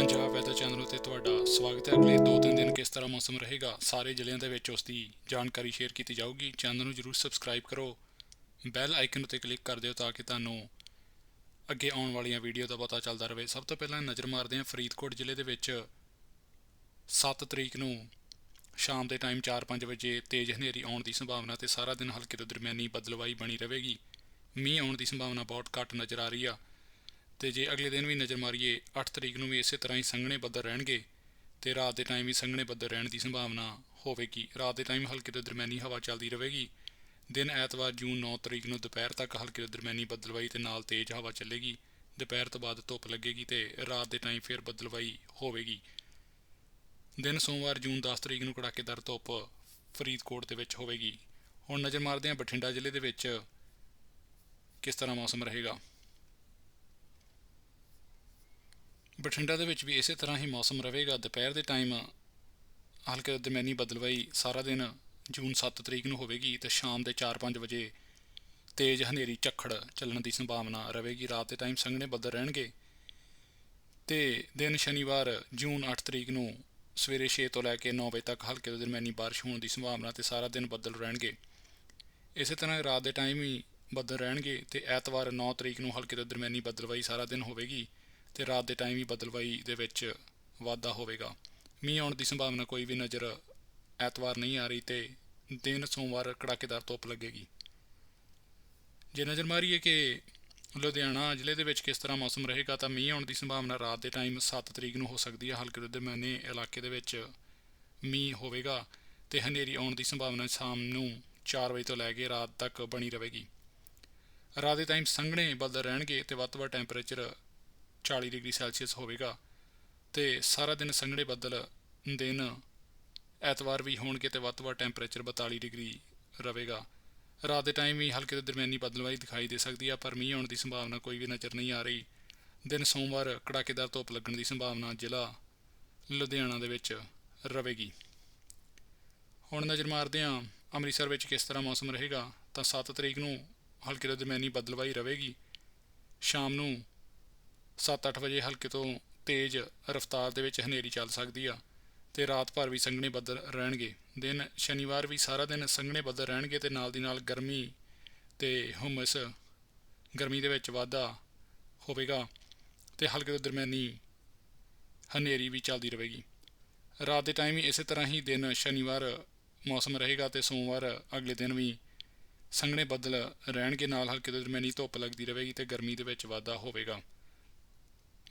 Punjab weather channel ਉਤੇ ਤੁਹਾਡਾ ਸਵਾਗਤ ਹੈ। ਅਗਲੇ 2-3 ਦਿਨ ਕਿਸ ਤਰ੍ਹਾਂ ਮੌਸਮ ਰਹੇਗਾ, ਸਾਰੇ ਜ਼ਿਲ੍ਹਿਆਂ ਦੇ ਵਿੱਚ ਉਸ ਦੀ ਜਾਣਕਾਰੀ ਸ਼ੇਅਰ ਕੀਤੀ ਜਾਊਗੀ। ਚੈਨਲ ਨੂੰ ਜਰੂਰ ਸਬਸਕ੍ਰਾਈਬ ਕਰੋ। ਬੈਲ ਆਈਕਨ ਉਤੇ ਕਲਿੱਕ ਕਰ ਦਿਓ ਤਾਂ ਕਿ ਤੁਹਾਨੂੰ ਅੱਗੇ ਆਉਣ ਵਾਲੀਆਂ ਵੀਡੀਓ ਦਾ ਪਤਾ ਚੱਲਦਾ ਰਹੇ। ਸਭ ਤੋਂ ਪਹਿਲਾਂ ਨਜ਼ਰ ਮਾਰਦੇ ਹਾਂ ਫਰੀਦਕੋਟ ਜ਼ਿਲ੍ਹੇ ਦੇ ਵਿੱਚ 7 ਤਰੀਕ ਨੂੰ ਸ਼ਾਮ ਦੇ ਟਾਈਮ 4-5 ਵਜੇ ਤੇਜ਼ ਹਨੇਰੀ ਆਉਣ ਦੀ ਸੰਭਾਵਨਾ ਤੇ ਸਾਰਾ ਦਿਨ ਹਲਕੇ ਤੋਂ ਦਰਮਿਆਨੀ ਬਦਲਵਾਈ ਬਣੀ ਰਹੇਗੀ। ਮੀਂਹ ਆਉਣ ਦੀ ਸੰਭਾਵਨਾ ਬਹੁਤ ਘੱਟ ਨਜ਼ਰ ਆ ਰਹੀ ਆ। ਤੇ ਜੇ ਅਗਲੇ ਦਿਨ ਵੀ ਨਜ਼ਰ ਮਾਰੀਏ 8 ਤਰੀਕ ਨੂੰ ਵੀ ਇਸੇ ਤਰ੍ਹਾਂ ਹੀ ਸੰਘਣੇ ਬੱਦਲ ਰਹਿਣਗੇ ਤੇ ਰਾਤ ਦੇ ਟਾਈਮ ਵੀ ਸੰਘਣੇ ਬੱਦਲ ਰਹਿਣ ਦੀ ਸੰਭਾਵਨਾ ਹੋਵੇਗੀ। ਰਾਤ ਦੇ ਟਾਈਮ ਹਲਕੇ ਤੋਂ ਦਰਮਿਆਨੀ ਹਵਾ ਚੱਲਦੀ ਰਹੇਗੀ। ਦਿਨ ਐਤਵਾਰ ਜੂਨ 9 ਤਰੀਕ ਨੂੰ ਦੁਪਹਿਰ ਤੱਕ ਹਲਕੇ ਤੋਂ ਦਰਮਿਆਨੀ ਬੱਦਲਵਾਈ ਤੇ ਨਾਲ ਤੇਜ਼ ਹਵਾ ਚੱਲੇਗੀ। ਦੁਪਹਿਰ ਤੋਂ ਬਾਅਦ ਧੁੱਪ ਲੱਗੇਗੀ ਤੇ ਰਾਤ ਦੇ ਟਾਈਮ ਫਿਰ ਬੱਦਲਵਾਈ ਹੋਵੇਗੀ। ਦਿਨ ਸੋਮਵਾਰ ਜੂਨ 10 ਤਰੀਕ ਨੂੰ ਕੜਾਕੇਦਾਰ ਧੁੱਪ ਫਰੀਦਕੋਟ ਦੇ ਵਿੱਚ ਹੋਵੇਗੀ। ਹੁਣ ਨਜ਼ਰ ਮਾਰਦੇ ਹਾਂ ਬਠਿੰਡਾ ਜ਼ਿਲ੍ਹੇ ਦੇ ਵਿੱਚ ਕਿਸ ਤਰ੍ਹਾਂ ਮੌਸਮ ਰਹੇਗਾ। ਬਠਿੰਡਾ ਦੇ ਵਿੱਚ ਵੀ ਇਸੇ ਤਰ੍ਹਾਂ ਹੀ ਮੌਸਮ ਰਹੇਗਾ। ਦੁਪਹਿਰ ਦੇ ਟਾਈਮ ਹਲਕੇ ਦਰਮਿਆਨੀ ਬਦਲਵਾਈ ਸਾਰਾ ਦਿਨ ਜੂਨ 7 ਤਰੀਕ ਨੂੰ ਹੋਵੇਗੀ ਤੇ ਸ਼ਾਮ ਦੇ 4-5 ਵਜੇ ਤੇਜ਼ ਹਨੇਰੀ ਝੱਖੜ ਚੱਲਣ ਦੀ ਸੰਭਾਵਨਾ ਰਹੇਗੀ। ਰਾਤ ਦੇ ਟਾਈਮ ਸੰਘਣੇ ਬੱਦਲ ਰਹਿਣਗੇ ਤੇ ਦਿਨ ਸ਼ਨੀਵਾਰ ਜੂਨ 8 ਤਰੀਕ ਨੂੰ ਸਵੇਰੇ 6 ਤੋਂ ਲੈ ਕੇ 9 ਵਜੇ ਤੱਕ ਹਲਕੇ ਤੋਂ ਦਰਮਿਆਨੀ ਬਾਰਿਸ਼ ਹੋਣ ਦੀ ਸੰਭਾਵਨਾ ਤੇ ਸਾਰਾ ਦਿਨ ਬੱਦਲ ਰਹਿਣਗੇ। ਇਸੇ ਤਰ੍ਹਾਂ ਰਾਤ ਦੇ ਟਾਈਮ ਹੀ ਬੱਦਲ ਰਹਿਣਗੇ ਤੇ ਐਤਵਾਰ 9 ਤਰੀਕ ਨੂੰ ਹਲਕੇ ਤੋਂ ਦਰਮਿਆਨੀ ਬੱਦਲਵਾਈ ਸਾਰਾ ਦਿਨ ਹੋਵੇਗੀ। ਤੇ ਰਾਤ ਦੇ ਟਾਈਮ ਵੀ ਬਦਲਵਾਈ ਦੇ ਵਿੱਚ ਵਾਧਾ ਹੋਵੇਗਾ। ਮੀਂਹ ਆਉਣ ਦੀ ਸੰਭਾਵਨਾ ਕੋਈ ਵੀ ਨਜ਼ਰ ਐਤਵਾਰ ਨਹੀਂ ਆ ਰਹੀ ਤੇ ਦਿਨ ਸੋਮਵਾਰ ਕੜਾਕੇਦਾਰ ਧੁੱਪ ਲੱਗੇਗੀ। ਜੇ ਨਜ਼ਰ ਮਾਰੀਏ ਕਿ ਲੁਧਿਆਣਾ ਜ਼ਿਲ੍ਹੇ ਦੇ ਵਿੱਚ ਕਿਸ ਤਰ੍ਹਾਂ ਮੌਸਮ ਰਹੇਗਾ ਤਾਂ ਮੀਂਹ ਆਉਣ ਦੀ ਸੰਭਾਵਨਾ ਰਾਤ ਦੇ ਟਾਈਮ 7 ਤਰੀਕ ਨੂੰ ਹੋ ਸਕਦੀ ਹੈ। ਹਲਕੇ ਦੇ ਦਰਮਿਆਨੇ ਇਲਾਕੇ ਦੇ ਵਿੱਚ ਮੀਂਹ ਹੋਵੇਗਾ ਤੇ ਹਨੇਰੀ ਆਉਣ ਦੀ ਸੰਭਾਵਨਾ ਸ਼ਾਮ ਨੂੰ 4 ਵਜੇ ਤੋਂ ਲੈ ਕੇ ਰਾਤ ਤੱਕ ਬਣੀ ਰਹੇਗੀ। ਰਾਤ ਦੇ ਟਾਈਮ ਸੰਘਣੇ ਬੱਦਲ ਰਹਿਣਗੇ ਤੇ ਵੱਧ ਤੋਂ ਵੱਧ ਟੈਂਪਰੇਚਰ 40 ਡਿਗਰੀ ਸੈਲਸੀਅਸ ਹੋਵੇਗਾ ਤੇ ਸਾਰਾ ਦਿਨ ਸੰਘਣੇ ਬੱਦਲ ਦਿਨ ਐਤਵਾਰ ਵੀ ਹੋਣਗੇ ਤੇ ਵੱਧ ਤੋਂ ਵੱਧ ਟੈਂਪਰੇਚਰ 42 ਡਿਗਰੀ ਰਹੇਗਾ। ਰਾਤ ਦੇ ਟਾਈਮ ਵੀ ਹਲਕੇ ਤੋਂ ਦਰਮਿਆਨੀ ਬੱਦਲਵਾਈ ਦਿਖਾਈ ਦੇ ਸਕਦੀ ਆ, ਪਰ ਮੀਂਹ ਆਉਣ ਦੀ ਸੰਭਾਵਨਾ ਕੋਈ ਵੀ ਨਜ਼ਰ ਨਹੀਂ ਆ ਰਹੀ। ਦਿਨ ਸੋਮਵਾਰ ਕੜਾਕੇਦਾਰ ਧੁੱਪ ਲੱਗਣ ਦੀ ਸੰਭਾਵਨਾ ਜ਼ਿਲ੍ਹਾ ਲੁਧਿਆਣਾ ਦੇ ਵਿੱਚ ਰਹੇਗੀ। ਹੁਣ ਨਜ਼ਰ ਮਾਰਦੇ ਹਾਂ ਅੰਮ੍ਰਿਤਸਰ ਵਿੱਚ ਕਿਸ ਤਰ੍ਹਾਂ ਮੌਸਮ ਰਹੇਗਾ, ਤਾਂ 7 ਤਰੀਕ ਨੂੰ ਹਲਕੇ ਤੋਂ ਦਰਮਿਆਨੀ ਬੱਦਲਵਾਈ ਰਹੇਗੀ। ਸ਼ਾਮ ਨੂੰ 7-8 ਵਜੇ ਹਲਕੇ ਤੋਂ ਤੇਜ਼ ਰਫ਼ਤਾਰ ਦੇ ਵਿੱਚ ਹਨੇਰੀ ਚੱਲ ਸਕਦੀ ਆ ਤੇ ਰਾਤ ਭਰ ਵੀ ਸੰਘਣੇ ਬੱਦਲ ਰਹਿਣਗੇ। ਦਿਨ ਸ਼ਨੀਵਾਰ ਵੀ ਸਾਰਾ ਦਿਨ ਸੰਘਣੇ ਬੱਦਲ ਰਹਿਣਗੇ ਤੇ ਨਾਲ ਦੀ ਨਾਲ ਗਰਮੀ ਤੇ ਹੁਮਸ ਗਰਮੀ ਦੇ ਵਿੱਚ ਵਾਧਾ ਹੋਵੇਗਾ ਤੇ ਹਲਕੇ ਤੋਂ ਦਰਮਿਆਨੀ ਹਨੇਰੀ ਵੀ ਚੱਲਦੀ ਰਹੇਗੀ। ਰਾਤ ਦੇ ਟਾਈਮ ਵੀ ਇਸੇ ਤਰ੍ਹਾਂ ਹੀ ਦਿਨ ਸ਼ਨੀਵਾਰ ਮੌਸਮ ਰਹੇਗਾ ਤੇ ਸੋਮਵਾਰ ਅਗਲੇ ਦਿਨ ਵੀ ਸੰਘਣੇ ਬੱਦਲ ਰਹਿਣਗੇ, ਨਾਲ ਹਲਕੇ ਤੋਂ ਦਰਮਿਆਨੀ ਧੁੱਪ ਲੱਗਦੀ ਰਹੇਗੀ ਤੇ ਗਰਮੀ ਦੇ ਵਿੱਚ ਵਾਧਾ ਹੋਵੇਗਾ।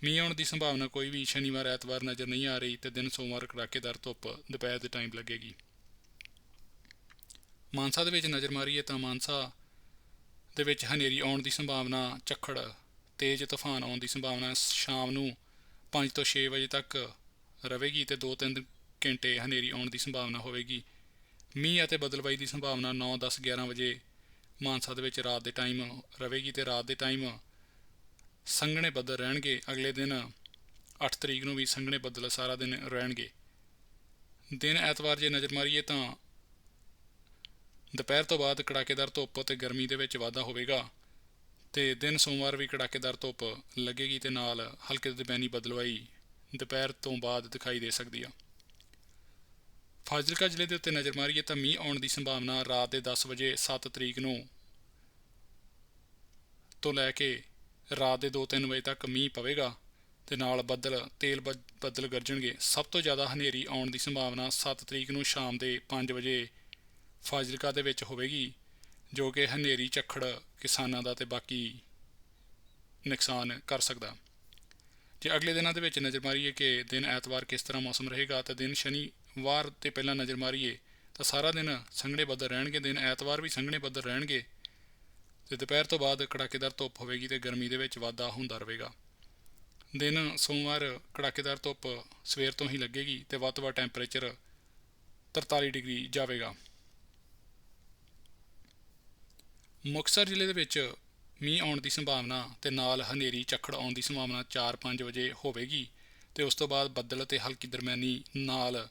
ਮੀਂਹ ਆਉਣ ਦੀ ਸੰਭਾਵਨਾ ਕੋਈ ਵੀ ਸ਼ਨੀਵਾਰ, ਐਤਵਾਰ ਨਜ਼ਰ ਨਹੀਂ ਆ ਰਹੀ ਤੇ ਦਿਨ ਸੋਮਵਾਰ ਕੜਾਕੇਦਾਰ ਧੁੱਪ, ਦੁਪਹਿਰ ਦੇ ਟਾਈਮ ਲੱਗੇਗੀ। ਮਾਨਸਾ ਦੇ ਵਿੱਚ ਨਜ਼ਰ ਮਾਰੀਏ ਤਾਂ ਮਾਨਸਾ ਦੇ ਵਿੱਚ ਹਨੇਰੀ ਆਉਣ ਦੀ ਸੰਭਾਵਨਾ, ਝੱਖੜ, ਤੇਜ਼ ਤੂਫਾਨ ਆਉਣ ਦੀ ਸੰਭਾਵਨਾ ਸ਼ਾਮ ਨੂੰ 5 ਤੋਂ 6 ਵਜੇ ਤੱਕ ਰਹੇਗੀ ਤੇ 2-3 ਘੰਟੇ ਹਨੇਰੀ ਆਉਣ ਦੀ ਸੰਭਾਵਨਾ ਹੋਵੇਗੀ। ਮੀਂਹ ਅਤੇ ਬਦਲਵਾਈ ਦੀ ਸੰਭਾਵਨਾ 9 10 11 ਵਜੇ ਮਾਨਸਾ ਦੇ ਵਿੱਚ ਰਾਤ ਦੇ ਟਾਈਮ ਰਹੇਗੀ ਤੇ ਰਾਤ ਦੇ ਟਾਈਮ ਸੰਘਣੇ ਬੱਦਲ ਰਹਿਣਗੇ, ਅਗਲੇ ਦਿਨ 8 ਤਰੀਕ ਨੂੰ ਵੀ ਸੰਘਣੇ ਬੱਦਲ ਸਾਰਾ ਦਿਨ ਰਹਿਣਗੇ। ਦਿਨ ਐਤਵਾਰ ਜੇ ਨਜ਼ਰ ਮਾਰੀਏ ਤਾਂ ਦੁਪਹਿਰ ਤੋਂ ਬਾਅਦ ਕੜਾਕੇਦਾਰ ਧੁੱਪ ਤੇ ਗਰਮੀ ਦੇ ਵਿੱਚ ਵਾਧਾ ਹੋਵੇਗਾ ਤੇ ਦਿਨ ਸੋਮਵਾਰ ਵੀ ਕੜਾਕੇਦਾਰ ਧੁੱਪ ਲੱਗੇਗੀ ਤੇ ਨਾਲ ਹਲਕੇ ਦਰਮਿਆਨੀ ਬਦਲਵਾਈ ਦੁਪਹਿਰ ਤੋਂ ਬਾਅਦ ਦਿਖਾਈ ਦੇ ਸਕਦੀ ਆ। ਫਾਜ਼ਿਲਕਾ ਜ਼ਿਲ੍ਹੇ ਦੇ ਉੱਤੇ ਨਜ਼ਰ ਮਾਰੀਏ ਤਾਂ ਮੀਂਹ ਆਉਣ ਦੀ ਸੰਭਾਵਨਾ ਰਾਤ ਦੇ 10 ਵਜੇ 7 ਤਰੀਕ ਨੂੰ ਤੋਂ ਲੈ ਕੇ ਰਾਤ ਦੇ 2-3 ਵਜੇ ਤੱਕ ਮੀਂਹ ਪਵੇਗਾ ਤੇ ਨਾਲ ਬੱਦਲ, ਤੇਲ ਬੱਦਲ ਗਰਜਣਗੇ। ਸਭ ਤੋਂ ਜ਼ਿਆਦਾ ਹਨੇਰੀ ਆਉਣ ਦੀ ਸੰਭਾਵਨਾ 7 ਤਰੀਕ ਨੂੰ ਸ਼ਾਮ ਦੇ 5 ਵਜੇ ਫਾਜ਼ਿਲਕਾ ਦੇ ਵਿੱਚ ਹੋਵੇਗੀ, ਜੋ ਕਿ ਹਨੇਰੀ ਝੱਖੜ ਕਿਸਾਨਾਂ ਦਾ ਤੇ ਬਾਕੀ ਨੁਕਸਾਨ ਕਰ ਸਕਦਾ। ਜੇ ਅਗਲੇ ਦਿਨਾਂ ਦੇ ਵਿੱਚ ਨਜ਼ਰ ਮਾਰੀਏ ਕਿ ਦਿਨ ਐਤਵਾਰ ਕਿਸ ਤਰ੍ਹਾਂ ਮੌਸਮ ਰਹੇਗਾ ਤਾਂ ਦਿਨ ਸ਼ਨੀਵਾਰ ਤੇ ਪਹਿਲਾਂ ਨਜ਼ਰ ਮਾਰੀਏ, ਤਾਂ ਸਾਰਾ ਦਿਨ ਸੰਘਣੇ ਬੱਦਲ ਰਹਿਣਗੇ, ਦਿਨ ਐਤਵਾਰ ਵੀ ਸੰਘਣੇ ਬੱਦਲ ਰਹਿਣਗੇ। ਤੇ ਦੁਪਹਿਰ ਤੋਂ ਬਾਅਦ ਕੜਾਕੇਦਾਰ ਧੁੱਪ ਹੋਵੇਗੀ ਤੇ ਗਰਮੀ ਦੇ ਵਿੱਚ ਵਾਧਾ ਹੁੰਦਾ ਰਹੇਗਾ। ਦਿਨ ਸੋਮਵਾਰ ਕੜਾਕੇਦਾਰ ਧੁੱਪ ਸਵੇਰ ਤੋਂ ਹੀ ਲੱਗੇਗੀ ਤੇ ਵੱਧ ਤੋਂ ਵੱਧ ਟੈਂਪਰੇਚਰ 43 ਡਿਗਰੀ ਜਾਵੇਗਾ। ਮੁਕਤਸਰ ਜ਼ਿਲ੍ਹੇ ਦੇ ਵਿੱਚ ਮੀਂਹ ਆਉਣ ਦੀ ਸੰਭਾਵਨਾ ਤੇ ਨਾਲ ਹਨੇਰੀ ਝੱਖੜ ਆਉਣ ਦੀ ਸੰਭਾਵਨਾ 4-5 ਵਜੇ ਹੋਵੇਗੀ ਤੇ ਉਸ ਤੋਂ ਬਾਅਦ ਬੱਦਲ ਤੇ ਹਲਕੀ ਦਰਮਿਆਨੀ ਨਾਲ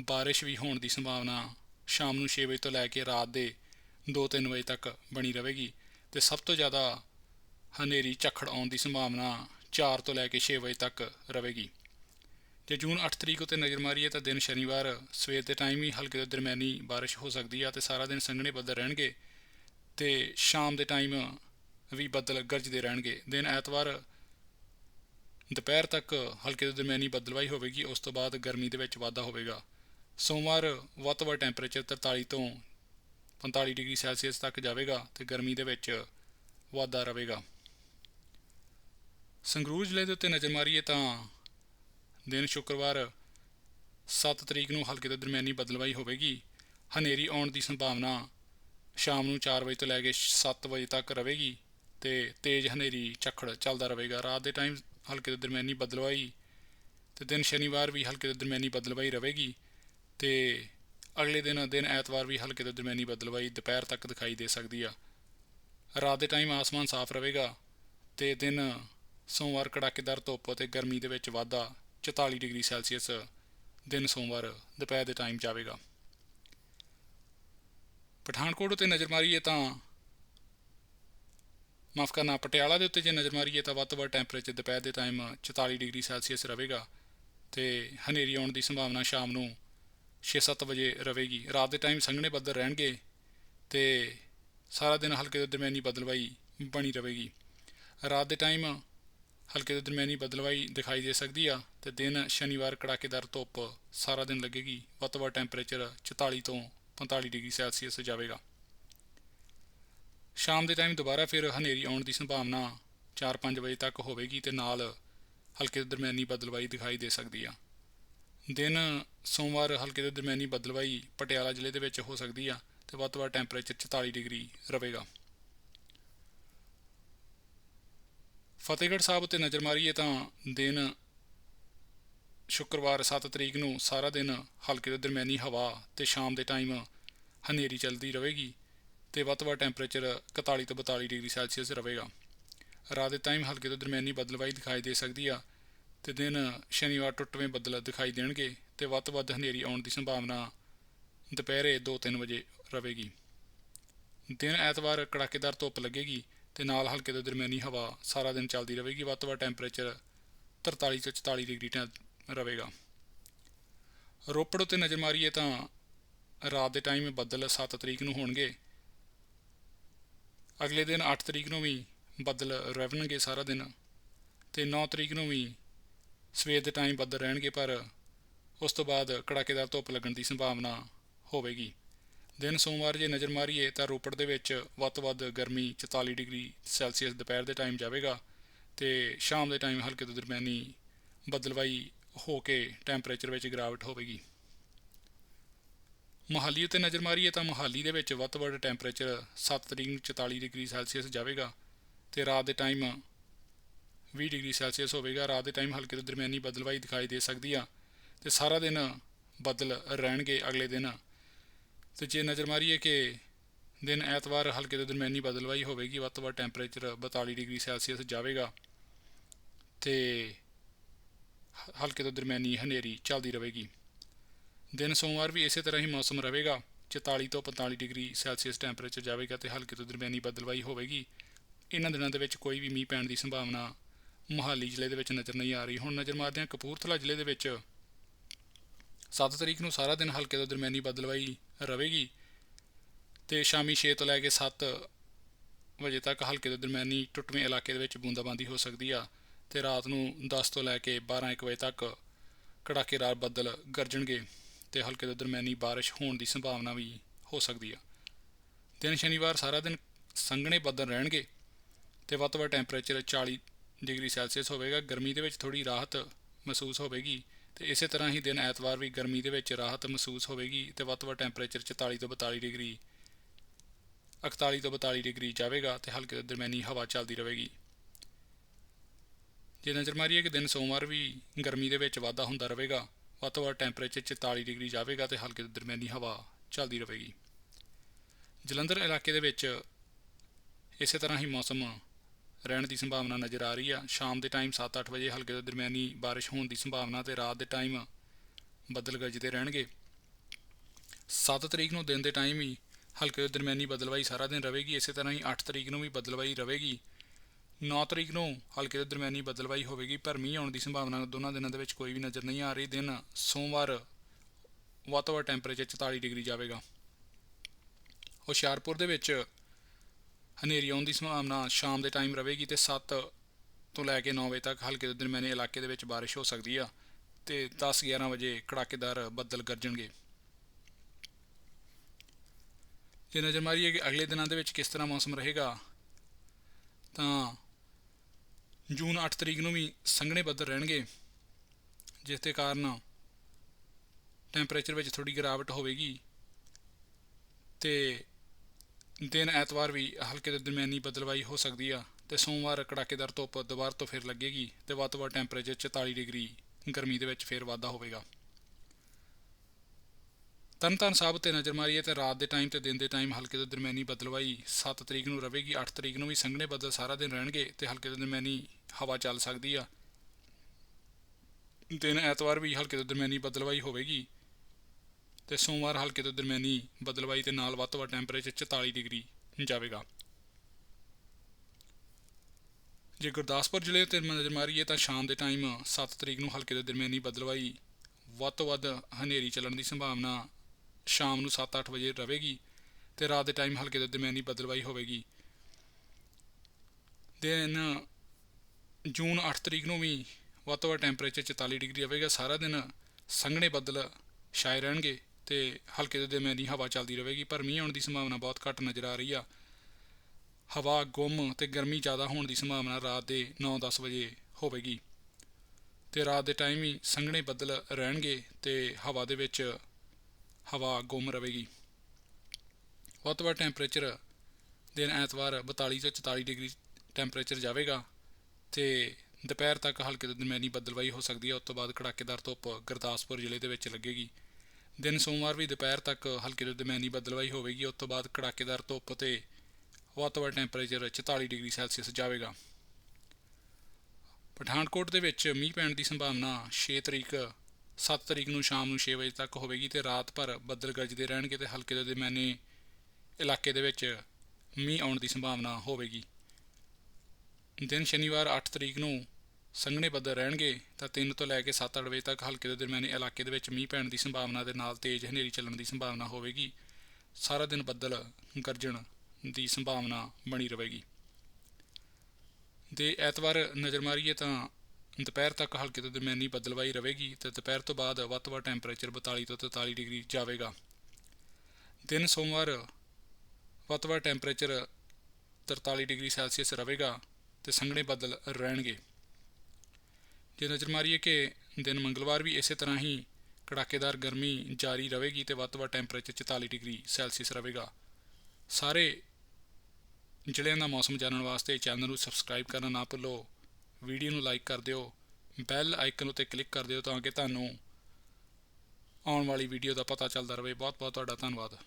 ਬਾਰਿਸ਼ ਵੀ ਹੋਣ ਦੀ ਸੰਭਾਵਨਾ ਸ਼ਾਮ ਨੂੰ 6 ਵਜੇ ਤੋਂ ਲੈ ਕੇ ਰਾਤ ਦੇ 2-3 ਵਜੇ ਤੱਕ ਬਣੀ ਰਹੇਗੀ। ਤੇ ਸਭ ਤੋਂ ਜ਼ਿਆਦਾ ਹਨੇਰੀ ਝੱਖੜ ਆਉਣ ਦੀ ਸੰਭਾਵਨਾ 4 ਤੋਂ ਲੈ ਕੇ 6 ਵਜੇ ਤੱਕ ਰਹੇਗੀ। ਜੇ ਜੂਨ 8 ਤਰੀਕ ਉਤੇ ਨਜ਼ਰ ਮਾਰੀਏ ਤਾਂ ਦਿਨ ਸ਼ਨੀਵਾਰ, ਸਵੇਰ ਦੇ ਟਾਈਮ ਹੀ ਹਲਕੇ ਤੋਂ ਦਰਮਿਆਨੀ ਬਾਰਿਸ਼ ਹੋ ਸਕਦੀ ਆ ਤੇ ਸਾਰਾ ਦਿਨ ਸੰਘਣੇ ਬੱਦਲ ਰਹਿਣਗੇ ਤੇ ਸ਼ਾਮ ਦੇ ਟਾਈਮ ਵੀ ਬੱਦਲ ਗਰਜਦੇ ਰਹਿਣਗੇ। ਦਿਨ ਐਤਵਾਰ, ਦੁਪਹਿਰ ਤੱਕ ਹਲਕੇ ਤੋਂ ਦਰਮਿਆਨੀ ਬੱਦਲਵਾਈ ਹੋਵੇਗੀ, ਉਸ ਤੋਂ ਬਾਅਦ ਗਰਮੀ ਦੇ ਵਿੱਚ ਵਾਧਾ ਹੋਵੇਗਾ। ਸੋਮਵਾਰ, ਵੱਧ ਤੋਂ ਵੱਧ ਟੈਂਪਰੇਚਰ 43 ਤੋਂ 45 ਡਿਗਰੀ ਸੈਲਸੀਅਸ ਤੱਕ ਜਾਵੇਗਾ ਤੇ ਗਰਮੀ ਦੇ ਵਿੱਚ ਵਾਧਾ ਰਹੇਗਾ। ਸੰਗਰੂਰ ਜ਼ਿਲ੍ਹੇ ਦੇ ਉੱਤੇ ਨਜ਼ਰ ਮਾਰੀਏ ਤਾਂ ਦਿਨ ਸ਼ੁੱਕਰਵਾਰ 7 ਤਰੀਕ ਨੂੰ ਹਲਕੇ ਤੋਂ ਦਰਮਿਆਨੀ ਬਦਲਵਾਈ ਹੋਵੇਗੀ। ਹਨੇਰੀ ਆਉਣ ਦੀ ਸੰਭਾਵਨਾ ਸ਼ਾਮ ਨੂੰ 4 ਵਜੇ ਤੋਂ ਲੈ ਕੇ 7 ਵਜੇ ਤੱਕ ਰਹੇਗੀ ਤੇ ਤੇਜ਼ ਹਨੇਰੀ ਝੱਖੜ ਚੱਲਦਾ ਰਹੇਗਾ। ਰਾਤ ਦੇ ਟਾਈਮ ਹਲਕੇ ਤੋਂ ਦਰਮਿਆਨੀ ਬਦਲਵਾਈ ਤੇ ਦਿਨ ਸ਼ਨੀਵਾਰ ਵੀ ਹਲਕੇ ਤੋਂ ਦਰਮਿਆਨੀ ਬਦਲਵਾਈ ਰਹੇਗੀ ਤੇ ਅਗਲੇ ਦਿਨ ਦਿਨ ਐਤਵਾਰ ਵੀ ਹਲਕੇ ਤੋਂ ਦਰਮਿਆਨੀ ਬਦਲਵਾਈ ਦੁਪਹਿਰ ਤੱਕ ਦਿਖਾਈ ਦੇ ਸਕਦੀ ਆ। ਰਾਤ ਦੇ ਟਾਈਮ ਆਸਮਾਨ ਸਾਫ਼ ਰਹੇਗਾ ਤੇ ਦਿਨ ਸੋਮਵਾਰ ਕੜਾਕੇਦਾਰ ਧੁੱਪ ਅਤੇ ਗਰਮੀ ਦੇ ਵਿੱਚ ਵਾਧਾ 44 ਡਿਗਰੀ ਸੈਲਸੀਅਸ ਦਿਨ ਸੋਮਵਾਰ, ਦੁਪਹਿਰ ਦੇ ਟਾਈਮ ਜਾਵੇਗਾ। ਪਠਾਨਕੋਟ ਉਤੇ ਨਜ਼ਰ ਮਾਰੀਏ ਤਾਂ ਮਾਫ ਕਰਨਾ, ਪਟਿਆਲਾ ਦੇ ਉੱਤੇ ਜੇ ਨਜ਼ਰ ਮਾਰੀਏ ਤਾਂ ਵੱਧ ਤੋਂ ਵੱਧ ਟੈਂਪਰੇਚਰ ਦੁਪਹਿਰ ਦੇ ਟਾਈਮ 44 ਡਿਗਰੀ ਸੈਲਸੀਅਸ ਰਹੇਗਾ ਤੇ ਹਨੇਰੀ ਆਉਣ ਦੀ ਸੰਭਾਵਨਾ ਸ਼ਾਮ ਨੂੰ 6-7 ਵਜੇ ਰਹੇਗੀ ਰਾਤ ਦੇ ਟਾਈਮ ਸੰਘਣੇ ਬੱਦਲ ਰਹਿਣਗੇ ਤੇ ਸਾਰਾ ਦਿਨ ਹਲਕੇ ਤੋਂ ਦਰਮਿਆਨੀ ਬਦਲਵਾਈ ਬਣੀ ਰਹੇਗੀ ਰਾਤ ਦੇ ਟਾਈਮ ਹਲਕੇ ਤੋਂ ਦਰਮਿਆਨੀ ਬਦਲਵਾਈ ਦਿਖਾਈ ਦੇ ਸਕਦੀ ਆ ਤੇ ਦਿਨ ਸ਼ਨੀਵਾਰ ਕੜਾਕੇਦਾਰ ਧੁੱਪ ਸਾਰਾ ਦਿਨ ਲੱਗੇਗੀ। ਵੱਧ ਤੋਂ ਵੱਧ ਟੈਂਪਰੇਚਰ 44 ਤੋਂ 45 ਡਿਗਰੀ ਸੈਲਸੀਅਸ ਜਾਵੇਗਾ। ਸ਼ਾਮ ਦੇ ਟਾਈਮ ਦੁਬਾਰਾ ਫਿਰ ਹਨੇਰੀ ਆਉਣ ਦੀ ਸੰਭਾਵਨਾ 4-5 ਵਜੇ ਤੱਕ ਹੋਵੇਗੀ ਤੇ ਨਾਲ ਹਲਕੇ ਤੋਂ ਦਰਮਿਆਨੀ ਬਦਲਵਾਈ ਦਿਖਾਈ ਦੇ ਸਕਦੀ ਆ। ਦਿਨ ਸੋਮਵਾਰ ਹਲਕੇ ਤੋਂ ਦਰਮਿਆਨੀ ਬਦਲਵਾਈ ਪਟਿਆਲਾ ਜ਼ਿਲ੍ਹੇ ਦੇ ਵਿੱਚ ਹੋ ਸਕਦੀ ਆ ਤੇ ਵੱਧ ਤੋਂ ਵੱਧ ਟੈਂਪਰੇਚਰ 44 ਡਿਗਰੀ ਰਹੇਗਾ। ਫਤਿਹਗੜ੍ਹ ਸਾਹਿਬ ਉੱਤੇ ਨਜ਼ਰ ਮਾਰੀਏ ਤਾਂ ਦਿਨ ਸ਼ੁੱਕਰਵਾਰ 7 ਤਰੀਕ ਨੂੰ ਸਾਰਾ ਦਿਨ ਹਲਕੇ ਤੋਂ ਦਰਮਿਆਨੀ ਹਵਾ ਤੇ ਸ਼ਾਮ ਦੇ ਟਾਈਮ ਹਨੇਰੀ ਚੱਲਦੀ ਰਹੇਗੀ ਤੇ ਵੱਧ ਤੋਂ ਵੱਧ ਟੈਂਪਰੇਚਰ 41 ਤੋਂ 42 ਡਿਗਰੀ ਸੈਲਸੀਅਸ ਰਹੇਗਾ। ਰਾਤ ਦੇ ਟਾਈਮ ਹਲਕੇ ਤੋਂ ਦਰਮਿਆਨੀ ਬਦਲਵਾਈ ਦਿਖਾਈ ਦੇ ਸਕਦੀ ਆ ਤੇ ਦਿਨ ਸ਼ਨੀਵਾਰ ਟੁੱਟਵੇਂ ਬੱਦਲ ਦਿਖਾਈ ਦੇਣਗੇ ਤੇ ਵੱਧ ਤੋਂ ਵੱਧ ਹਨੇਰੀ ਆਉਣ ਦੀ ਸੰਭਾਵਨਾ ਦੁਪਹਿਰੇ 2-3 ਵਜੇ ਰਹੇਗੀ। ਦਿਨ ਐਤਵਾਰ ਕੜਾਕੇਦਾਰ ਧੁੱਪ ਲੱਗੇਗੀ ਤੇ ਨਾਲ ਹਲਕੇ ਤੋਂ ਦਰਮਿਆਨੀ ਹਵਾ ਸਾਰਾ ਦਿਨ ਚੱਲਦੀ ਰਹੇਗੀ, ਵੱਧ ਤੋਂ ਵੱਧ ਟੈਂਪਰੇਚਰ 43 ਤੋਂ 44 ਡਿਗਰੀ ਰਹੇਗਾ। ਰੋਪੜ ਉਤੇ ਨਜ਼ਰ ਮਾਰੀਏ ਤਾਂ ਰਾਤ ਦੇ ਟਾਈਮ ਬੱਦਲ 7 ਤਰੀਕ ਨੂੰ ਹੋਣਗੇ। ਅਗਲੇ ਦਿਨ 8 ਤਰੀਕ ਨੂੰ ਵੀ ਬੱਦਲ ਰਹਿਣਗੇ ਸਾਰਾ ਦਿਨ ਤੇ 9 ਤਰੀਕ ਨੂੰ ਵੀ ਸਵੇਰ ਦੇ ਟਾਈਮ ਬੱਦਲ ਰਹਿਣਗੇ, ਪਰ ਉਸ ਤੋਂ ਬਾਅਦ ਕੜਾਕੇਦਾਰ ਧੁੱਪ ਲੱਗਣ ਦੀ ਸੰਭਾਵਨਾ ਹੋਵੇਗੀ। ਦਿਨ ਸੋਮਵਾਰ ਜੇ ਨਜ਼ਰ ਮਾਰੀਏ, ਤਾਂ ਰੋਪੜ ਦੇ ਵਿੱਚ ਵੱਧ ਤੋਂ ਵੱਧ ਗਰਮੀ 44 ਡਿਗਰੀ ਸੈਲਸੀਅਸ ਦੁਪਹਿਰ ਦੇ ਟਾਈਮ ਜਾਵੇਗਾ ਤੇ ਸ਼ਾਮ ਦੇ ਟਾਈਮ ਹਲਕੇ ਤੋਂ ਦਰਮਿਆਨੀ ਬਦਲਵਾਈ ਹੋ ਕੇ ਟੈਂਪਰੇਚਰ ਵਿੱਚ ਗਿਰਾਵਟ ਹੋਵੇਗੀ। ਮੋਹਾਲੀ ਉਤੇ ਨਜ਼ਰ ਮਾਰੀਏ, ਤਾਂ ਮੋਹਾਲੀ ਦੇ ਵਿੱਚ ਵੱਧ ਤੋਂ ਵੱਧ ਟੈਂਪਰੇਚਰ 7 ਤਰੀਕ ਨੂੰ 44 ਡਿਗਰੀ ਸੈਲਸੀਅਸ ਜਾਵੇਗਾ ਤੇ ਰਾਤ ਦੇ ਟਾਈਮ 20 ਡਿਗਰੀ ਸੈਲਸੀਅਸ ਹੋਵੇਗਾ, ਰਾਤ ਦੇ ਟਾਈਮ ਹਲਕੇ ਤੋਂ ਦਰਮਿਆਨੀ ਬਦਲਵਾਈ ਦਿਖਾਈ ਦੇ ਸਕਦੀ ਆ ਤੇ ਸਾਰਾ ਦਿਨ ਬੱਦਲ ਰਹਿਣਗੇ ਅਗਲੇ ਦਿਨ। ਤੇ ਜੇ ਨਜ਼ਰ ਮਾਰੀਏ ਕਿ ਦਿਨ ਐਤਵਾਰ ਹਲਕੇ ਤੋਂ ਦਰਮਿਆਨੀ ਬਦਲਵਾਈ ਹੋਵੇਗੀ, ਵੱਧ ਤੋਂ ਵੱਧ ਟੈਂਪਰੇਚਰ 42 ਡਿਗਰੀ ਸੈਲਸੀਅਸ ਜਾਵੇਗਾ ਤੇ ਹਲਕੇ ਤੋਂ ਦਰਮਿਆਨੀ ਹਨੇਰੀ ਚੱਲਦੀ ਰਹੇਗੀ। ਦਿਨ ਸੋਮਵਾਰ ਵੀ ਇਸੇ ਤਰ੍ਹਾਂ ਹੀ ਮੌਸਮ ਰਹੇਗਾ 44 ਤੋਂ 45 ਡਿਗਰੀ ਸੈਲਸੀਅਸ ਟੈਂਪਰੇਚਰ ਜਾਵੇਗਾ ਤੇ ਹਲਕੇ ਤੋਂ ਦਰਮਿਆਨੀ ਬਦਲਵਾਈ ਹੋਵੇਗੀ। ਇਹਨਾਂ ਦਿਨਾਂ ਦੇ ਵਿੱਚ ਕੋਈ ਵੀ ਮੀਂਹ ਪੈਣ ਦੀ ਸੰਭਾਵਨਾ ਮੁਹਾਲੀ ਜ਼ਿਲ੍ਹੇ ਦੇ ਵਿੱਚ ਨਜ਼ਰ ਨਹੀਂ ਆ ਰਹੀ। ਹੁਣ ਨਜ਼ਰ ਮਾਰਦੇ ਹਾਂ ਕਪੂਰਥਲਾ ਜ਼ਿਲ੍ਹੇ ਦੇ ਵਿੱਚ। 7 ਤਰੀਕ ਨੂੰ ਸਾਰਾ ਦਿਨ ਹਲਕੇ ਤੋਂ ਦਰਮਿਆਨੀ ਬਦਲਵਾਈ ਰਹੇਗੀ ਤੇ ਸ਼ਾਮੀ 6 ਤੋਂ ਲੈ ਕੇ 7 ਵਜੇ ਤੱਕ ਹਲਕੇ ਤੋਂ ਦਰਮਿਆਨੀ ਟੁੱਟਵੇਂ ਇਲਾਕੇ ਦੇ ਵਿੱਚ ਬੂੰਦਾਬਾਂਦੀ ਹੋ ਸਕਦੀ ਆ ਤੇ ਰਾਤ ਨੂੰ 10 ਤੋਂ ਲੈ ਕੇ 12 1 ਵਜੇ ਤੱਕ ਕੜਾਕੇਦਾਰ ਬੱਦਲ ਗਰਜਣਗੇ ਤੇ ਹਲਕੇ ਤੋਂ ਦਰਮਿਆਨੀ ਬਾਰਿਸ਼ ਹੋਣ ਦੀ ਸੰਭਾਵਨਾ ਵੀ ਹੋ ਸਕਦੀ ਆ। ਦਿਨ ਸ਼ਨੀਵਾਰ ਸਾਰਾ ਦਿਨ ਸੰਘਣੇ ਬੱਦਲ ਰਹਿਣਗੇ ਤੇ ਵੱਧ ਤੋਂ ਵੱਧ ਟੈਂਪਰੇਚਰ 40 ਡਿਗਰੀ ਸੈਲਸੀਅਸ ਹੋਵੇਗਾ, ਗਰਮੀ ਦੇ ਵਿੱਚ ਥੋੜੀ ਰਾਹਤ ਮਹਿਸੂਸ ਹੋਵੇਗੀ ਤੇ ਇਸੇ ਤਰ੍ਹਾਂ ਹੀ ਦਿਨ ਐਤਵਾਰ ਵੀ ਗਰਮੀ ਦੇ ਵਿੱਚ ਰਾਹਤ ਮਹਿਸੂਸ ਹੋਵੇਗੀ ਤੇ ਵੱਧ ਤੋਂ ਵੱਧ ਟੈਂਪਰੇਚਰ 44 ਤੋਂ 42 ਡਿਗਰੀ 41 ਤੋਂ 42 ਡਿਗਰੀ ਜਾਵੇਗਾ ਤੇ ਹਲਕੇ ਤੋਂ ਦਰਮਿਆਨੀ ਹਵਾ ਚੱਲਦੀ ਰਹੇਗੀ। ਜੇ ਨਜ਼ਰ ਮਾਰੀਏ ਕਿ ਦਿਨ ਸੋਮਵਾਰ ਵੀ ਗਰਮੀ ਦੇ ਵਿੱਚ ਵਾਧਾ ਹੁੰਦਾ ਰਹੇਗਾ, ਵੱਧ ਤੋਂ ਵੱਧ ਟੈਂਪਰੇਚਰ 44 ਡਿਗਰੀ ਜਾਵੇਗਾ ਤੇ ਹਲਕੇ ਤੋਂ ਦਰਮਿਆਨੀ ਹਵਾ ਚੱਲਦੀ ਰਹੇਗੀ। ਜਲੰਧਰ ਇਲਾਕੇ ਦੇ ਵਿੱਚ ਇਸੇ ਤਰ੍ਹਾਂ ਹੀ ਮੌਸਮ ਰਹਿਣ ਦੀ ਸੰਭਾਵਨਾ ਨਜ਼ਰ ਆ ਰਹੀ ਆ ਸ਼ਾਮ ਦੇ ਟਾਈਮ 7-8 ਵਜੇ ਹਲਕੇ ਤੋਂ ਦਰਮਿਆਨੀ بارش ਹੋਣ ਦੀ ਸੰਭਾਵਨਾ ਤੇ ਰਾਤ ਦੇ ਟਾਈਮ ਬੱਦਲ ਗਰਜਦੇ ਰਹਿਣਗੇ 7 ਤਰੀਕ ਨੂੰ ਦਿਨ ਦੇ ਟਾਈਮ ਹੀ ਹਲਕੇ ਤੋਂ ਦਰਮਿਆਨੀ ਬੱਦਲਵਾਈ ਸਾਰਾ ਦਿਨ ਰਹੇਗੀ ਇਸੇ ਤਰ੍ਹਾਂ ਹੀ 8 ਤਰੀਕ ਨੂੰ ਵੀ ਬੱਦਲਵਾਈ ਰਹੇਗੀ 9 ਤਰੀਕ ਨੂੰ ਹਲਕੇ ਤੋਂ ਦਰਮਿਆਨੀ ਬੱਦਲਵਾਈ ਹੋਵੇਗੀ ਪਰ ਮੀਂਹ ਆਉਣ ਦੀ ਸੰਭਾਵਨਾ ਦੋਨਾਂ ਦਿਨਾਂ ਦੇ ਵਿੱਚ ਕੋਈ ਵੀ ਨਜ਼ਰ ਨਹੀਂ ਆ ਰਹੀ ਦਿਨ ਸੋਮਵਾਰ ਵੱਧ ਤੋਂ ਵੱਧ ਟੈਂਪਰੇਚਰ 44 ਡਿਗਰੀ ਜਾਵੇਗਾ ਹੁਸ਼ਿਆਰਪੁਰ ਦੇ ਵਿੱਚ ਹਨੇਰੀ ਆਉਣ ਦੀ ਸੰਭਾਵਨਾ ਸ਼ਾਮ ਦੇ ਟਾਈਮ ਰਹੇਗੀ ਤੇ 7 ਤੋਂ ਲੈ ਕੇ 9 ਵਜੇ ਤੱਕ ਹਲਕੇ ਤੋਂ ਦਰਮਿਆਨੇ ਇਲਾਕੇ ਦੇ ਵਿੱਚ ਬਾਰਿਸ਼ ਹੋ ਸਕਦੀ ਆ ਤੇ 10-11 ਵਜੇ ਕੜਾਕੇਦਾਰ ਬੱਦਲ ਗਰਜਣਗੇ। ਜੇ ਨਜ਼ਰ ਮਾਰੀਏ ਕਿ ਅਗਲੇ ਦਿਨਾਂ ਦੇ ਵਿੱਚ ਕਿਸ ਤਰ੍ਹਾਂ ਮੌਸਮ ਰਹੇਗਾ, ਤਾਂ ਜੂਨ 8 ਤਰੀਕ ਨੂੰ ਵੀ ਸੰਘਣੇ ਬੱਦਲ ਰਹਿਣਗੇ, ਜਿਸ ਦੇ ਕਾਰਨ ਟੈਂਪਰੇਚਰ ਵਿੱਚ ਥੋੜੀ ਗਿਰਾਵਟ ਹੋਵੇਗੀ ਤੇ ਦਿਨ ਐਤਵਾਰ ਵੀ ਹਲਕੇ ਤੋਂ ਦਰਮਿਆਨੀ ਬਦਲਵਾਈ ਹੋ ਸਕਦੀ ਆ ਤੇ ਸੋਮਵਾਰ ਕੜਾਕੇਦਾਰ ਧੁੱਪ ਦੁਬਾਰਾ ਤੋਂ ਫਿਰ ਲੱਗੇਗੀ ਤੇ ਵੱਧ ਤੋਂ ਵੱਧ ਟੈਂਪਰੇਚਰ 44 ਡਿਗਰੀ, ਗਰਮੀ ਦੇ ਵਿੱਚ ਫਿਰ ਵਾਧਾ ਹੋਵੇਗਾ। ਤਰਨਤਾਰਨ ਸਾਹਿਬ ਤੇ ਨਜ਼ਰ ਮਾਰੀਏ ਤੇ ਰਾਤ ਦੇ ਟਾਈਮ ਤੇ ਦਿਨ ਦੇ ਟਾਈਮ ਹਲਕੇ ਤੋਂ ਦਰਮਿਆਨੀ ਬਦਲਵਾਈ 7 ਤਰੀਕ ਨੂੰ ਰਹੇਗੀ 8 ਤਰੀਕ ਨੂੰ ਵੀ ਸੰਘਣੇ ਬੱਦਲ ਸਾਰਾ ਦਿਨ ਰਹਿਣਗੇ ਤੇ ਹਲਕੇ ਤੋਂ ਦਰਮਿਆਨੀ ਹਵਾ ਚੱਲ ਸਕਦੀ ਆ। ਦਿਨ ਐਤਵਾਰ ਵੀ ਹਲਕੇ ਤੋਂ ਦਰਮਿਆਨੀ ਬਦਲਵਾਈ ਹੋਵੇਗੀ ਤੇ ਸੋਮਵਾਰ ਹਲਕੇ ਤੋਂ ਦਰਮਿਆਨੀ ਬਦਲਵਾਈ ਤੇ ਨਾਲ ਵੱਧ ਤੋਂ ਵੱਧ ਟੈਂਪਰੇਚਰ 44 ਡਿਗਰੀ ਜਾਵੇਗਾ। ਜੇ ਗੁਰਦਾਸਪੁਰ ਜ਼ਿਲ੍ਹੇ ਤੇ ਨਜ਼ਰ ਮਾਰੀਏ ਤਾਂ ਸ਼ਾਮ ਦੇ ਟਾਈਮ 7 ਤਰੀਕ ਨੂੰ ਹਲਕੇ ਦੇ ਦਰਮਿਆਨੀ ਬਦਲਵਾਈ ਵੱਧ ਤੋਂ ਵੱਧ ਹਨੇਰੀ ਚੱਲਣ ਦੀ ਸੰਭਾਵਨਾ ਸ਼ਾਮ ਨੂੰ 7-8 ਵਜੇ ਰਹੇਗੀ ਤੇ ਰਾਤ ਦੇ ਟਾਈਮ ਹਲਕੇ ਦੇ ਦਰਮਿਆਨੀ ਬਦਲਵਾਈ ਹੋਵੇਗੀ। ਦਿਨ ਜੂਨ 8 ਤਰੀਕ ਨੂੰ ਵੀ ਵੱਧ ਤੋਂ ਵੱਧ ਟੈਂਪਰੇਚਰ 44 ਡਿਗਰੀ ਰਹੇਗਾ। ਸਾਰਾ ਦਿਨ ਸੰਘਣੇ ਬੱਦਲ ਛਾਏ ਰਹਿਣਗੇ। ਤੇ ਹਲਕੇ ਤੋਂ ਦਰਮਿਆਨੀ ਹਵਾ ਚੱਲਦੀ ਰਹੇਗੀ, ਪਰ ਮੀਂਹ ਆਉਣ ਦੀ ਸੰਭਾਵਨਾ ਬਹੁਤ ਘੱਟ ਨਜ਼ਰ ਆ ਰਹੀ ਆ। ਹਵਾ ਗੁੰਮ ਤੇ ਗਰਮੀ ਜ਼ਿਆਦਾ ਹੋਣ ਦੀ ਸੰਭਾਵਨਾ ਰਾਤ ਦੇ 9-10 ਵਜੇ ਹੋਵੇਗੀ। ਤੇ ਰਾਤ ਦੇ ਟਾਈਮ ਹੀ ਸੰਘਣੇ ਬੱਦਲ ਰਹਿਣਗੇ ਤੇ ਹਵਾ ਦੇ ਵਿੱਚ ਹਵਾ ਗੁੰਮ ਰਹੇਗੀ। ਵੱਧ ਤੋਂ ਵੱਧ ਟੈਂਪਰੇਚਰ ਦਿਨ ਐਤਵਾਰ 42 ਤੋਂ 44 ਡਿਗਰੀ ਟੈਂਪਰੇਚਰ ਜਾਵੇਗਾ ਤੇ ਦੁਪਹਿਰ ਤੱਕ ਹਲਕੇ ਤੋਂ ਦਰਮਿਆਨੀ ਬੱਦਲਵਾਈ ਹੋ ਸਕਦੀ ਹੈ ਉਸ ਤੋਂ ਬਾਅਦ ਕੜਾਕੇਦਾਰ ਧੁੱਪ ਗੁਰਦਾਸਪੁਰ ਜ਼ਿਲ੍ਹੇ ਦੇ ਵਿੱਚ ਲੱਗੇਗੀ। ਦਿਨ ਸੋਮਵਾਰ ਵੀ ਦੁਪਹਿਰ ਤੱਕ ਹਲਕੇ ਤੋਂ ਦਰਮਿਆਨੀ ਬਦਲਵਾਈ ਹੋਵੇਗੀ, ਉਸ ਤੋਂ ਬਾਅਦ ਕੜਾਕੇਦਾਰ ਧੁੱਪ ਤੇ ਵੱਧ ਤੋਂ ਵੱਧ ਟੈਂਪਰੇਚਰ 44 ਡਿਗਰੀ ਸੈਲਸੀਅਸ ਜਾਵੇਗਾ। ਪਠਾਨਕੋਟ ਦੇ ਵਿੱਚ ਮੀਂਹ ਪੈਣ ਦੀ ਸੰਭਾਵਨਾ 6 ਤਰੀਕ 7 ਤਰੀਕ ਨੂੰ ਸ਼ਾਮ ਨੂੰ 6 ਵਜੇ ਤੱਕ ਹੋਵੇਗੀ ਤੇ ਰਾਤ ਭਰ ਬੱਦਲ ਗਰਜਦੇ ਰਹਿਣਗੇ ਤੇ ਹਲਕੇ ਦੇ ਦਰਮਿਆਨੇ ਇਲਾਕੇ ਦੇ ਵਿੱਚ ਮੀਂਹ ਆਉਣ ਦੀ ਸੰਭਾਵਨਾ ਹੋਵੇਗੀ। ਦਿਨ ਸ਼ਨੀਵਾਰ 8 ਤਰੀਕ ਨੂੰ ਸੰਘਣੇ ਬੱਦਲ ਰਹਿਣਗੇ, ਤਾਂ 3 ਤੋਂ ਲੈ ਕੇ 7-8 ਵਜੇ ਤੱਕ ਹਲਕੇ ਦੇ ਦਰਮਿਆਨੇ ਇਲਾਕੇ ਦੇ ਵਿੱਚ ਮੀਂਹ ਪੈਣ ਦੀ ਸੰਭਾਵਨਾ ਦੇ ਨਾਲ ਤੇਜ਼ ਹਨੇਰੀ ਚੱਲਣ ਦੀ ਸੰਭਾਵਨਾ ਹੋਵੇਗੀ। ਸਾਰਾ ਦਿਨ ਬੱਦਲ ਗਰਜਣ ਦੀ ਸੰਭਾਵਨਾ ਬਣੀ ਰਹੇਗੀ। ਦੇ ਐਤਵਾਰ ਨਜ਼ਰ ਮਾਰੀਏ ਤਾਂ ਦੁਪਹਿਰ ਤੱਕ ਹਲਕੇ ਤੋਂ ਦਰਮਿਆਨੀ ਬਦਲਵਾਈ ਰਹੇਗੀ ਤੇ ਦੁਪਹਿਰ ਤੋਂ ਬਾਅਦ ਵੱਧ ਤੋਂ ਵੱਧ ਟੈਂਪਰੇਚਰ 42 ਤੋਂ 43 ਡਿਗਰੀ ਜਾਵੇਗਾ। ਦਿਨ ਸੋਮਵਾਰ ਵੱਧ ਤੋਂ ਵੱਧ ਟੈਂਪਰੇਚਰ 43 ਡਿਗਰੀ ਸੈਲਸੀਅਸ ਰਹੇਗਾ ਤੇ ਸੰਘਣੇ ਬੱਦਲ ਰਹਿਣਗੇ। ਜੇ ਨਜ਼ਰ ਮਾਰੀਏ ਕਿ ਦਿਨ ਮੰਗਲਵਾਰ ਵੀ ਇਸੇ ਤਰ੍ਹਾਂ ਹੀ ਕੜਾਕੇਦਾਰ ਗਰਮੀ ਜਾਰੀ ਰਹੇਗੀ ਤੇ ਵੱਧ ਤੋਂ ਵੱਧ ਟੈਂਪਰੇਚਰ 44 ਡਿਗਰੀ ਸੈਲਸੀਅਸ ਰਹੇਗਾ। ਸਾਰੇ ਜ਼ਿਲ੍ਹਿਆਂ ਦਾ ਮੌਸਮ ਜਾਣਨ ਵਾਸਤੇ ਚੈਨਲ ਨੂੰ ਸਬਸਕ੍ਰਾਈਬ ਕਰਨਾ ਨਾ ਭੁੱਲੋ ਵੀਡੀਓ ਨੂੰ ਲਾਈਕ ਕਰ ਦਿਓ ਬੈਲ ਆਈਕਨ ਉੱਤੇ ਕਲਿੱਕ ਕਰ ਦਿਓ ਤਾਂ ਕਿ ਤੁਹਾਨੂੰ ਆਉਣ ਵਾਲੀ ਵੀਡੀਓ ਦਾ ਪਤਾ ਚੱਲਦਾ ਰਹੇ। ਬਹੁਤ ਬਹੁਤ ਤੁਹਾਡਾ ਧੰਨਵਾਦ।